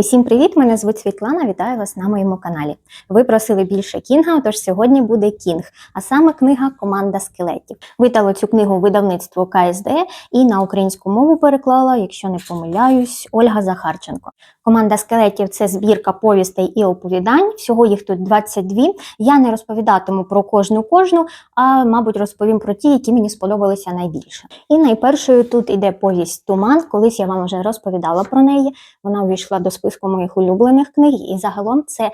Усім привіт! Мене звуть Світлана. Вітаю вас на моєму каналі. Ви просили більше кінга, тож сьогодні буде кінг, а саме книга Команда скелетів. Видало цю книгу видавництво КСД і на українську мову переклала, якщо не помиляюсь, Ольга Захарченко. Команда скелетів це збірка повістей і оповідань. Всього їх тут 22. Я не розповідатиму про кожну кожну, а мабуть розповім про ті, які мені сподобалися найбільше. І найпершою тут іде повість Туман. Колись я вам вже розповідала про неї. Вона увійшла до списку моїх улюблених книг, і загалом це е,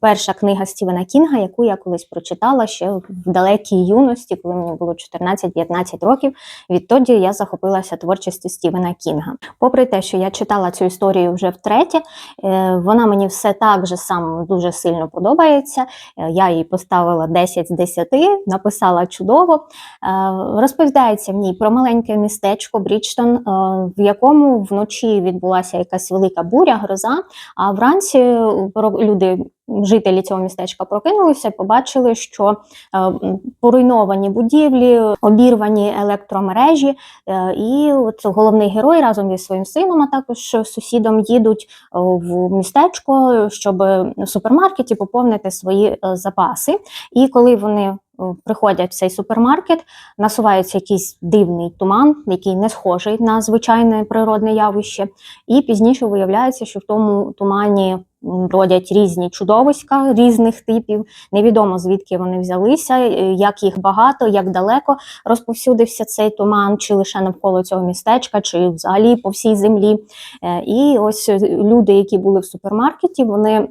перша книга Стівена Кінга, яку я колись прочитала ще в далекій юності, коли мені було 14-15 років. Відтоді я захопилася творчістю Стівена Кінга. Попри те, що я читала цю історію вже втретє, е, вона мені все так же сам дуже сильно подобається. Е, Я їй поставила 10 з 10, написала чудово. Е, Розповідається в ній про маленьке містечко Брічтон, е, в якому вночі відбулася якась велика буря, гроза. А вранці е, люди, жителі цього містечка, прокинулися, і побачили, що е, поруйновані будівлі, обірвані електромережі. е, І от головний герой разом зі своїм сином, а також сусідом їдуть в містечко, щоб в супермаркеті поповнити свої запаси. І коли вони приходять в цей супермаркет, насувається якийсь дивний туман, який не схожий на звичайне природне явище. І пізніше виявляється, що в тому тумані м, бродять різні чудовиська різних типів. Невідомо звідки вони взялися, як їх багато, як далеко розповсюдився цей туман, чи лише навколо цього містечка, чи взагалі по всій землі. Е, І ось люди, які були в супермаркеті, вони.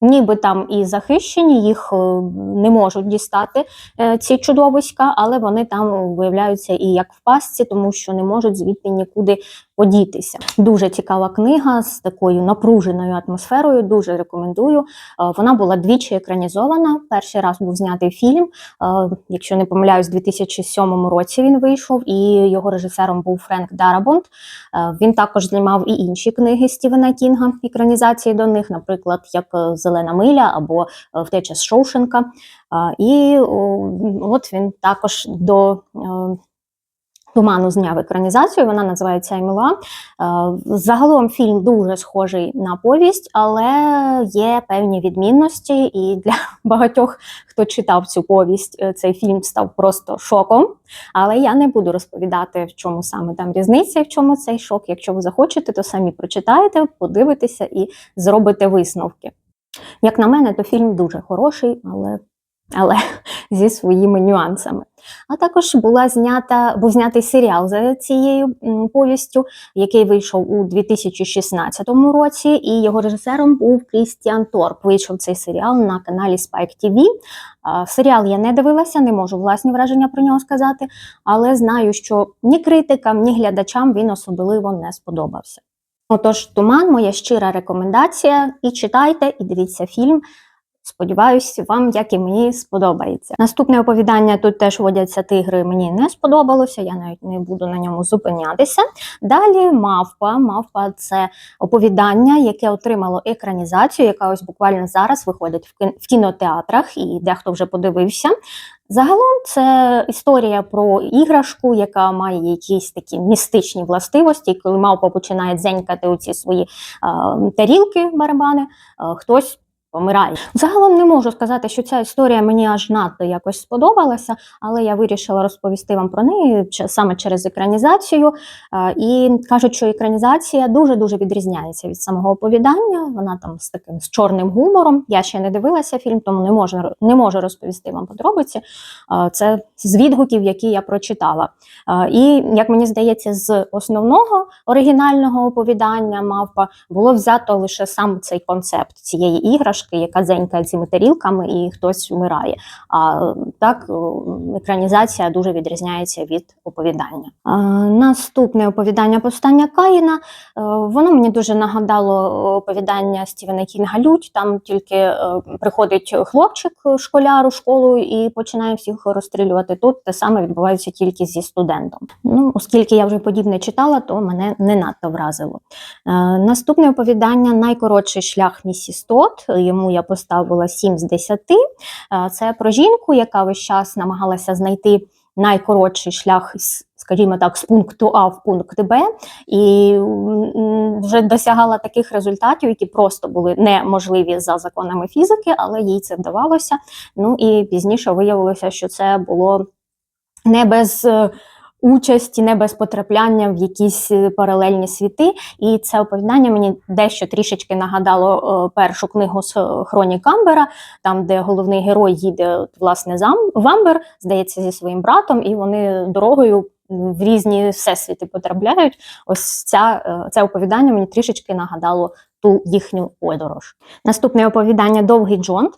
Ніби там і захищені, їх е, не можуть дістати е, ці чудовиська, але вони там виявляються і як в пастці, тому що не можуть звідти нікуди подітися. Дуже цікава книга з такою напруженою атмосферою. Дуже рекомендую. Е, Вона була двічі екранізована. Перший раз був знятий фільм. е, Якщо не помиляюсь, у 2007 році він вийшов, і його режисером був Френк Дарабонт. Е, Він також знімав і інші книги Стівена Кінга, екранізації до них, наприклад, як Зелена миля або Втеча з Шоушенка. І от він також до Туману зняв екранізацію, вона називається Аймила. Е, Загалом фільм дуже схожий на повість, але є певні відмінності, і для багатьох, хто читав цю повість, е, цей фільм став просто шоком. Але я не буду розповідати, в чому саме там різниця, і в чому цей шок. Якщо ви захочете, то самі прочитаєте, подивитеся і зробите висновки. Як на мене, то фільм дуже хороший, але, але зі своїми нюансами. А також була знята, був знятий серіал за цією повістю, який вийшов у 2016 році, і його режисером був Крістіан Торп. Вийшов цей серіал на каналі Spike TV. Серіал я не дивилася, не можу власні враження про нього сказати, але знаю, що ні критикам, ні глядачам він особливо не сподобався. Отож, туман, моя щира рекомендація. І читайте, і дивіться фільм. Сподіваюсь, вам, як і мені, сподобається. Наступне оповідання тут теж водяться тигри. Мені не сподобалося, я навіть не буду на ньому зупинятися. Далі мавпа. Мавпа це оповідання, яке отримало екранізацію, яка ось буквально зараз виходить в кінотеатрах, і дехто вже подивився. Загалом це історія про іграшку, яка має якісь такі містичні властивості. Коли мавпа починає дзенькати у ці свої а, тарілки, барабани, а, хтось помирає. Загалом не можу сказати, що ця історія мені аж надто якось сподобалася, але я вирішила розповісти вам про неї саме через екранізацію. І кажуть, що екранізація дуже дуже відрізняється від самого оповідання. Вона там з таким з чорним гумором. Я ще не дивилася фільм, тому не можу не можу розповісти вам подробиці. Це з відгуків, які я прочитала. І як мені здається, з основного оригінального оповідання мавпа було взято лише сам цей концепт цієї іграшки, яка дзенькає цими тарілками, і хтось вмирає. А так екранізація дуже відрізняється від оповідання. Наступне оповідання повстання Каїна. е, Воно мені дуже нагадало оповідання Стівена Кінга Людь. Там тільки е, приходить хлопчик, школяр у школу і починає всіх розстрілювати. Тут те саме відбувається тільки зі студентом. Ну, оскільки я вже подібне читала, то мене не надто вразило. Е, Наступне оповідання найкоротший шлях місіс Тот. Йому я поставила 7 з 10. Е, Це про жінку, яка весь час намагалася знайти найкоротший шлях скажімо так, з пункту А в пункт Б, і вже досягала таких результатів, які просто були неможливі за законами фізики, але їй це вдавалося. Ну і пізніше виявилося, що це було не без. Участі не без потрапляння в якісь е, паралельні світи, і це оповідання мені дещо трішечки нагадало е, першу книгу з е, Хронік Амбера, там, де головний герой їде власне зам в Амбер, здається, зі своїм братом, і вони дорогою в різні всесвіти потрапляють. Ось ця, це оповідання мені трішечки нагадало ту їхню подорож. Наступне оповідання Довгий Джонт.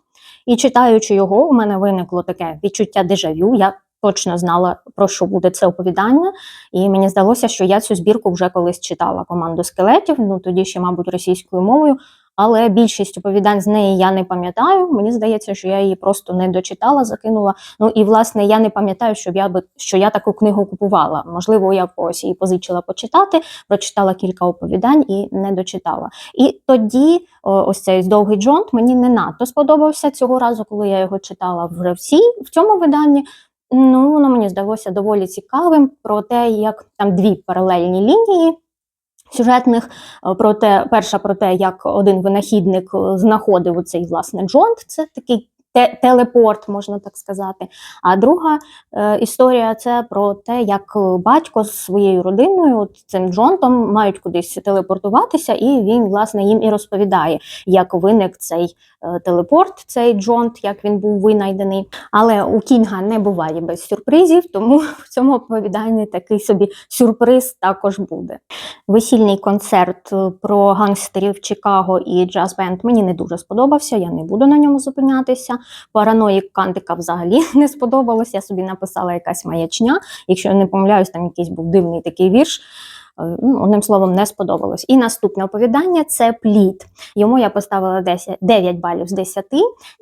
І читаючи його, у мене виникло таке відчуття дежавю. Я точно знала, про що буде це оповідання, і мені здалося, що я цю збірку вже колись читала команду скелетів, ну тоді ще, мабуть, російською мовою. Але більшість оповідань з неї я не пам'ятаю. Мені здається, що я її просто не дочитала, закинула. Ну і власне я не пам'ятаю, щоб я би що я таку книгу купувала. Можливо, я когось її позичила почитати, прочитала кілька оповідань і не дочитала. І тоді ось цей довгий джонт мені не надто сподобався цього разу, коли я його читала вже всі в цьому виданні. Ну, воно мені здалося доволі цікавим про те, як там дві паралельні лінії сюжетних. е, Про те, перша про те, як один винахідник е, знаходив цей власне джонт, це такий те- телепорт, можна так сказати. А друга е, історія це про те, як е, батько з своєю родиною, от цим джонтом, мають кудись телепортуватися, і він, власне, їм і розповідає, як виник цей телепорт, цей джонт, як він був винайдений. Але у Кінга не буває без сюрпризів, тому в цьому оповіданні такий собі сюрприз також буде. Весільний концерт е, про гангстерів Чикаго і джаз-бенд мені не дуже сподобався, я не буду на ньому зупинятися. Параноїк Кантика взагалі не сподобалось. Я собі написала якась маячня. Якщо я не помиляюсь, там якийсь був дивний такий вірш. Е, Ну, одним словом, не сподобалось. І наступне оповідання це плід. Йому я поставила 10, 9 балів з 10.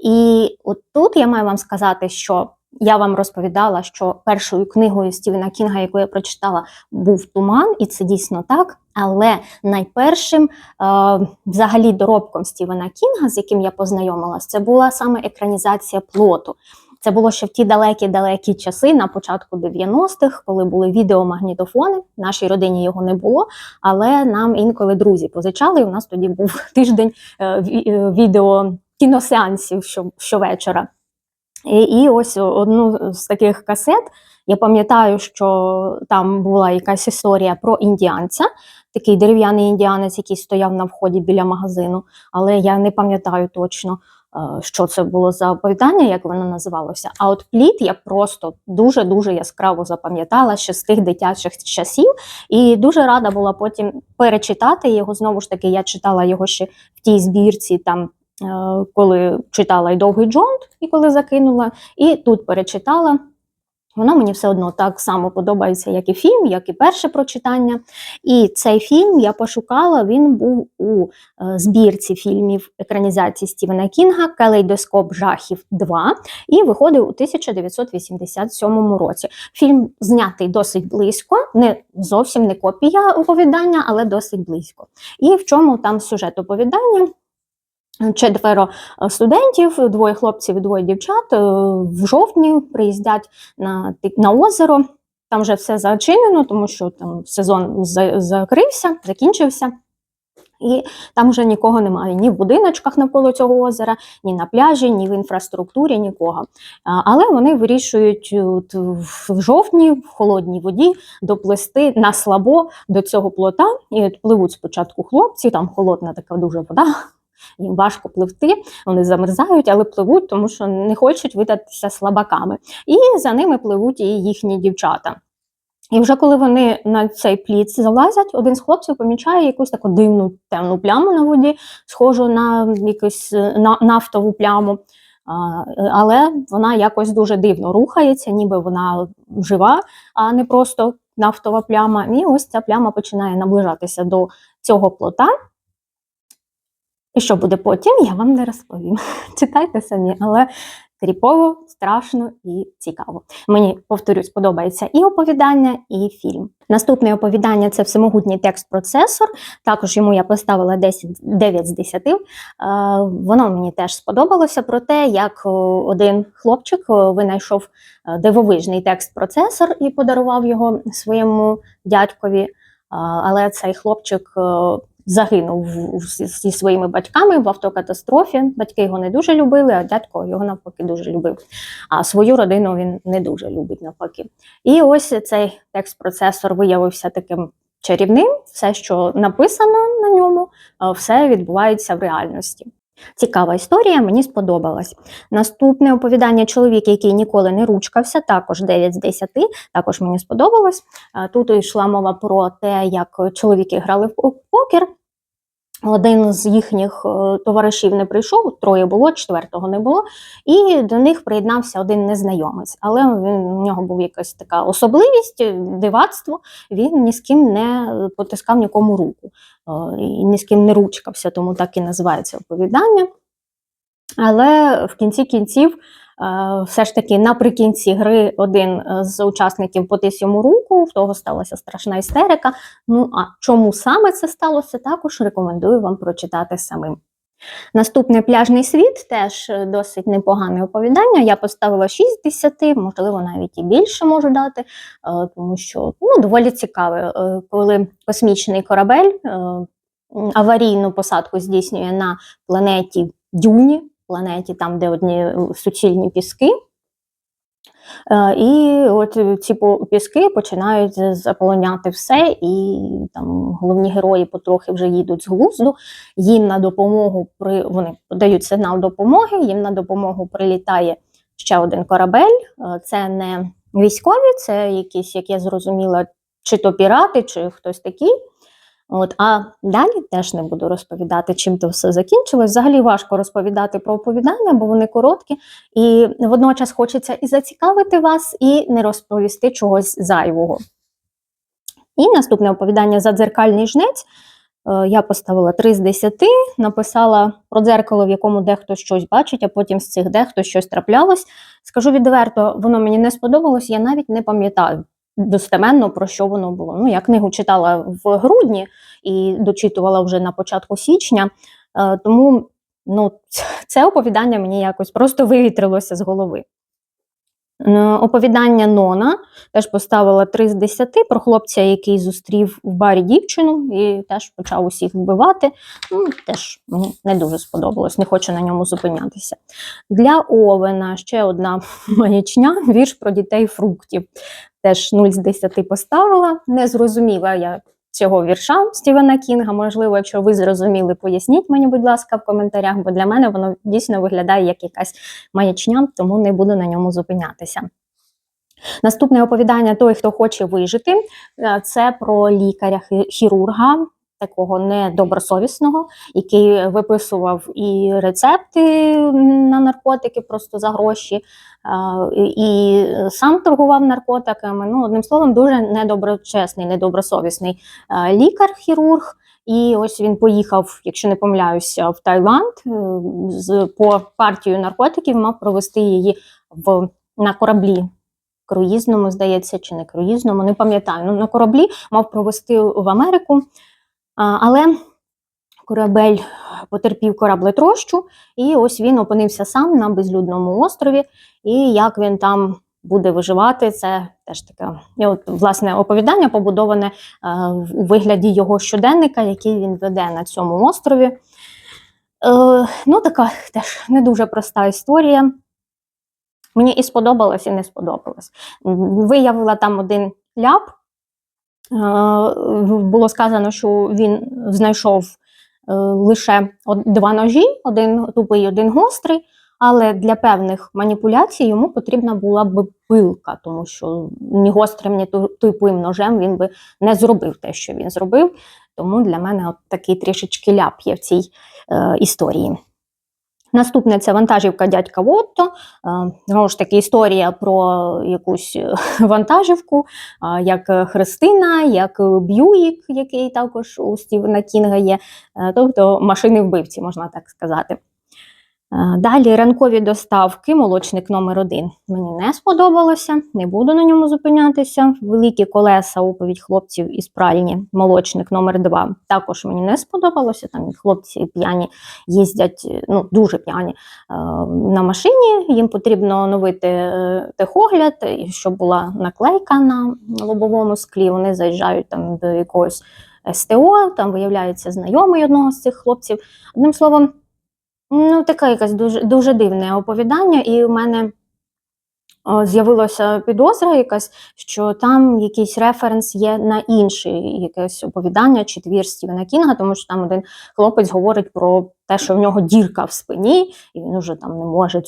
І от тут я маю вам сказати, що я вам розповідала, що першою книгою Стівена Кінга, яку я прочитала, був туман, і це дійсно так. Але найпершим е, взагалі доробком Стівена Кінга, з яким я познайомилась, це була саме екранізація плоту. Це було ще в ті далекі-далекі часи, на початку 90-х, коли були відеомагнітофони. В нашій родині його не було, але нам інколи друзі позичали. І у нас тоді був тиждень е, е, відео кіносеансів щовечора. І, і ось одну з таких касет. Я пам'ятаю, що там була якась історія про індіанця, такий дерев'яний індіанець, який стояв на вході біля магазину, але я не пам'ятаю точно, що це було за оповідання, як воно називалося. А от плід я просто дуже-дуже яскраво запам'ятала ще з тих дитячих часів, і дуже рада була потім перечитати його. Знову ж таки, я читала його ще в тій збірці, там, е, коли читала і довгий джонт, і коли закинула, і тут перечитала. Воно мені все одно так само подобається, як і фільм, як і перше прочитання. І цей фільм я пошукала. Він був у е, збірці фільмів екранізації Стівена Кінга Калейдоскоп жахів 2 і виходив у 1987 році. Фільм знятий досить близько, не зовсім не копія оповідання, але досить близько. І в чому там сюжет оповідання? Четверо е, студентів, двоє хлопців і двоє дівчат е, в жовтні приїздять на, на озеро. Там вже все зачинено, тому що там сезон за- закрився, закінчився. І там вже нікого немає ні в будиночках навколо цього озера, ні на пляжі, ні в інфраструктурі, нікого. Але вони вирішують от в жовтні, в холодній воді, доплисти на слабо до цього плота. І пливуть спочатку хлопці, там холодна така дуже вода, їм важко пливти, вони замерзають, але пливуть, тому що не хочуть видатися слабаками. І за ними пливуть і їхні дівчата. І вже коли вони на цей плід залазять, один з хлопців помічає якусь таку дивну темну пляму на воді, схожу на якусь на, нафтову пляму. Але вона якось дуже дивно рухається, ніби вона жива, а не просто нафтова пляма. І ось ця пляма починає наближатися до цього плота. І що буде потім, я вам не розповім. Читайте самі, але кріпово, страшно і цікаво. Мені повторюсь, подобається і оповідання, і фільм. Наступне оповідання це всемогутній текст-процесор. Також йому я поставила 10, 9 з 10. Е, Воно мені теж сподобалося про те, як е, один хлопчик е, винайшов дивовижний текст-процесор і подарував його своєму дядькові. Але цей хлопчик загинув зі своїми батьками в автокатастрофі. Батьки його не дуже любили, а дядько його навпаки дуже любив. А свою родину він не дуже любить навпаки. І ось цей текст-процесор виявився таким чарівним. Все, що написано на ньому, е, все відбувається в реальності. Цікава історія, мені сподобалась. Наступне оповідання чоловік, який ніколи не ручкався, також 9 з 10, також мені сподобалось. Е, Тут йшла мова про те, як чоловіки грали в покер. Один з їхніх е, товаришів не прийшов, троє було, четвертого не було, і до них приєднався один незнайомець. Але він, у нього був якась така особливість, е, дивацтво. Він ні з ким не потискав нікому руку е, і ні з ким не ручкався, тому так і називається оповідання. Але в кінці кінців, е, все ж таки, наприкінці гри один з учасників потис йому руку, в того сталася страшна істерика. Ну а чому саме це сталося, також рекомендую вам прочитати самим. Наступний пляжний світ теж е, досить непогане оповідання. Я поставила 6 10, можливо, навіть і більше можу дати, е, тому що ну, доволі цікаве, е, коли космічний корабель е, аварійну посадку здійснює на планеті Дюні, планеті там, де одні е, суцільні піски. Е, І от е, ці піски починають заполоняти все, і там головні герої потрохи вже їдуть з глузду. Їм на допомогу при вони подають сигнал допомоги. Їм на допомогу прилітає ще один корабель. Це не військові, це якісь, як я зрозуміла, чи то пірати, чи хтось такий. От, а далі теж не буду розповідати, чим то все закінчилось. Взагалі важко розповідати про оповідання, бо вони короткі, і водночас хочеться і зацікавити вас, і не розповісти чогось зайвого. І наступне оповідання Задзеркальний жнець. Е, Я поставила 3 з 10, написала про дзеркало, в якому дехто щось бачить, а потім з цих дехто щось траплялось. Скажу відверто, воно мені не сподобалось, я навіть не пам'ятаю достеменно про що воно було. Ну, я книгу читала в грудні і дочитувала вже на початку січня, е, тому ну, це оповідання мені якось просто вивітрилося з голови. Е, Оповідання Нона теж поставила 3 з 10 про хлопця, який зустрів в барі дівчину і теж почав усіх вбивати. Ну, теж мені не дуже сподобалось, не хочу на ньому зупинятися. Для Овена ще одна маячня, вірш про дітей фруктів. Теж 0 з 10 поставила. Не зрозуміла я цього вірша Стівена Кінга. Можливо, якщо ви зрозуміли, поясніть мені, будь ласка, в коментарях, бо для мене воно дійсно виглядає як якась маячня, тому не буду на ньому зупинятися. Наступне оповідання Той, хто хоче вижити, це про лікаря-хірурга, такого недобросовісного, який виписував і рецепти на наркотики просто за гроші, е, і сам торгував наркотиками. Ну, одним словом, дуже недоброчесний, недобросовісний е, лікар-хірург. І ось він поїхав, якщо не помиляюся, в Таїланд е, з по партію наркотиків, мав провести її в на кораблі. Круїзному, здається, чи не круїзному, не пам'ятаю. Ну, на кораблі мав провести в Америку, але корабель потерпів кораблетрощу, і ось він опинився сам на безлюдному острові. І як він там буде виживати, це теж таке от, власне оповідання побудоване е, у вигляді його щоденника, який він веде на цьому острові. Е, ну, така теж не дуже проста історія. Мені і сподобалось, і не сподобалось. Виявила там один ляп. Е, Було сказано, що він знайшов е, лише два ножі, один тупий, один гострий. Але для певних маніпуляцій йому потрібна була б пилка, тому що ні гострим, ні тупим ножем він би не зробив те, що він зробив. Тому для мене от такий трішечки ляп є в цій е, історії. Наступне це вантажівка дядька Вотто. Е, Знову ж таки, історія про якусь е, вантажівку, як Христина, як Б'юїк, який також у Стівена Кінга є, Е, тобто машини вбивці, можна так сказати. Далі ранкові доставки, молочник номер один. Мені не сподобалося, не буду на ньому зупинятися. Великі колеса, оповідь хлопців із пральні, молочник номер два. Також мені не сподобалося. Там хлопці п'яні їздять, ну дуже п'яні е, на машині. Їм потрібно оновити е, техогляд, щоб була наклейка на лобовому склі. Вони заїжджають там до якогось СТО, там виявляється знайомий одного з цих хлопців. Одним словом. Ну, таке якесь дуже дуже дивне оповідання, і у мене з'явилася підозра якась, що там якийсь референс є на інше якесь оповідання чи твір Стівена Кінга, тому що там один хлопець говорить про те, що в нього дірка в спині, і він уже там не може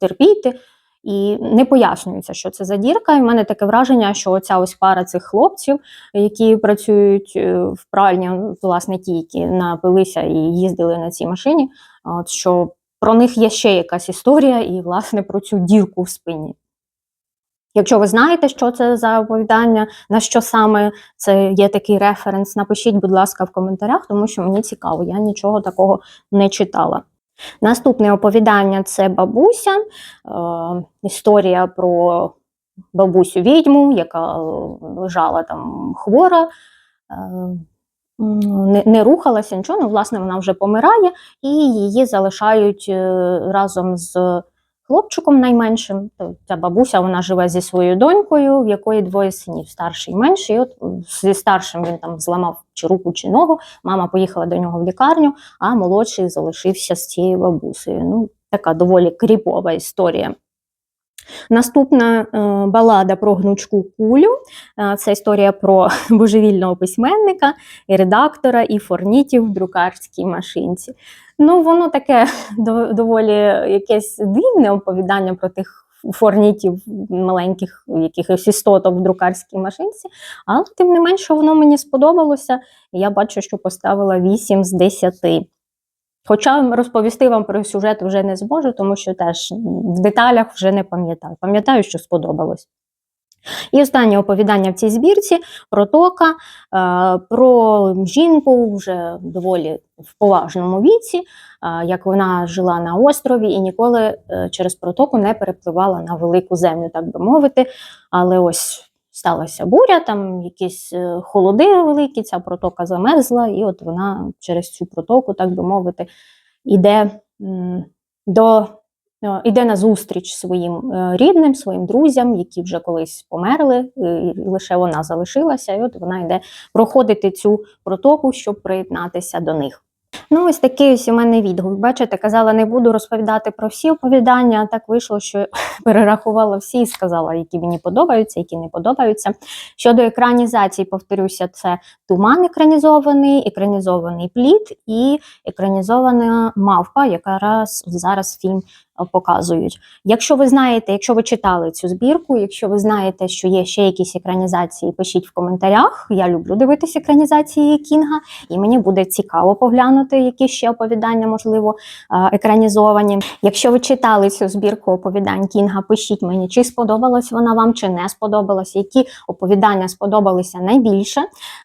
терпіти. І не пояснюється, що це за дірка. І в мене таке враження, що оця ось пара цих хлопців, які працюють е, в пральні, власне, ті, які напилися і їздили на цій машині, от, що про них є ще якась історія, і, власне, про цю дірку в спині. Якщо ви знаєте, що це за оповідання, на що саме це є такий референс, напишіть, будь ласка, в коментарях, тому що мені цікаво, я нічого такого не читала. Наступне оповідання це бабуся, е, історія про бабусю відьму, яка е, лежала там хвора, е, не, не рухалася нічого. Ну, власне, вона вже помирає, і її залишають е, разом з хлопчиком найменшим. Ця бабуся вона живе зі своєю донькою, в якої двоє синів, старший і менший. І от зі старшим він там зламав чи руку, чи ногу. Мама поїхала до нього в лікарню, а молодший залишився з цією бабусею. Ну, така доволі кріпова історія. Наступна е, балада про гнучку кулю. Е, це історія про божевільного письменника, і редактора, і форнітів в друкарській машинці. Ну, воно таке дов- доволі якесь дивне оповідання про тих форнітів маленьких якихось істоток в друкарській машинці, але тим не менше воно мені сподобалося. Я бачу, що поставила 8 з 10. Хоча розповісти вам про сюжет вже не зможу, тому що теж в деталях вже не пам'ятаю. Пам'ятаю, що сподобалось. І останнє оповідання в цій збірці про тока, е, про жінку вже доволі в поважному віці, е, як вона жила на острові і ніколи е, через протоку не перепливала на велику землю, так би мовити. Але ось сталася буря, там якісь е, холоди великі, ця протока замерзла, і от вона через цю протоку, так би мовити, іде до. е, Іде на зустріч своїм е, рідним, своїм друзям, які вже колись померли, і лише вона залишилася, і от вона йде проходити цю протоку, щоб приєднатися до них. Ну, ось такий ось у мене відгук. Бачите, казала, не буду розповідати про всі оповідання, а так вийшло, що перерахувала всі і сказала, які мені подобаються, які не подобаються. Щодо екранізації, повторюся, це туман екранізований, екранізований плід і екранізована мавпа, яка раз зараз фільм показують. Якщо ви знаєте, якщо ви читали цю збірку, якщо ви знаєте, що є ще якісь екранізації, пишіть в коментарях. Я люблю дивитися екранізації Кінга, і мені буде цікаво поглянути, які ще оповідання, можливо, е, екранізовані. Якщо ви читали цю збірку оповідань Кінга, пишіть мені, чи сподобалась вона вам, чи не сподобалась, які оповідання сподобалися найбільше.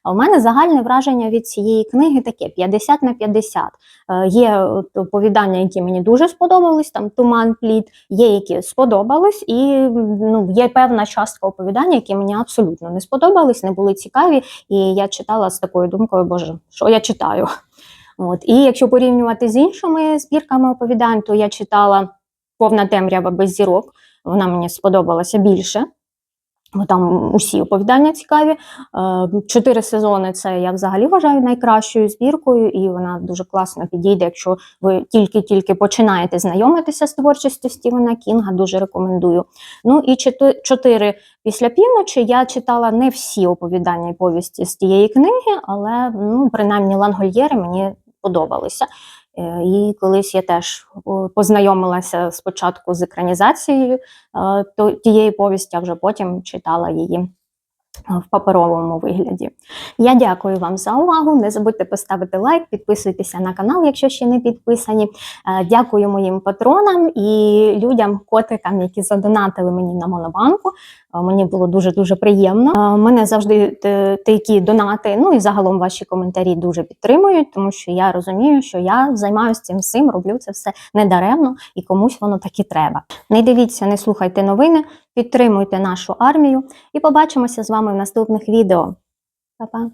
У мене загальне враження від цієї книги таке: 50 на 50. Е, Є оповідання, які мені дуже сподобались, там туман, плід, є які сподобались, і ну, є певна частка оповідання, які мені абсолютно не сподобались, не були цікаві. І я читала з такою думкою, боже, що я читаю. От. І якщо порівнювати з іншими збірками оповідань, то я читала повна темрява без зірок. Вона мені сподобалася більше. Бо там усі оповідання цікаві. Е, Чотири сезони це я взагалі вважаю найкращою збіркою, і вона дуже класно підійде, якщо ви тільки-тільки починаєте знайомитися з творчістю Стівена Кінга. Дуже рекомендую. Ну і чотири після півночі я читала не всі оповідання і повісті з тієї книги, але ну, принаймні лангольєри мені подобалися. Е, І колись я теж познайомилася спочатку з екранізацією е, тієї повісті, а вже потім читала її в паперовому вигляді. Я дякую вам за увагу. Не забудьте поставити лайк, підписуйтеся на канал, якщо ще не підписані. Е, Дякую моїм патронам і людям, котикам, які задонатили мені на монобанку. Е, Мені було дуже дуже приємно. Е, Мене завжди е, такі донати, ну і загалом ваші коментарі дуже підтримують, тому що я розумію, що я займаюся цим всім, роблю це все недаремно і комусь воно таки треба. Не дивіться, не слухайте новини, підтримуйте нашу армію і побачимося з вами в наступних відео. Па-па!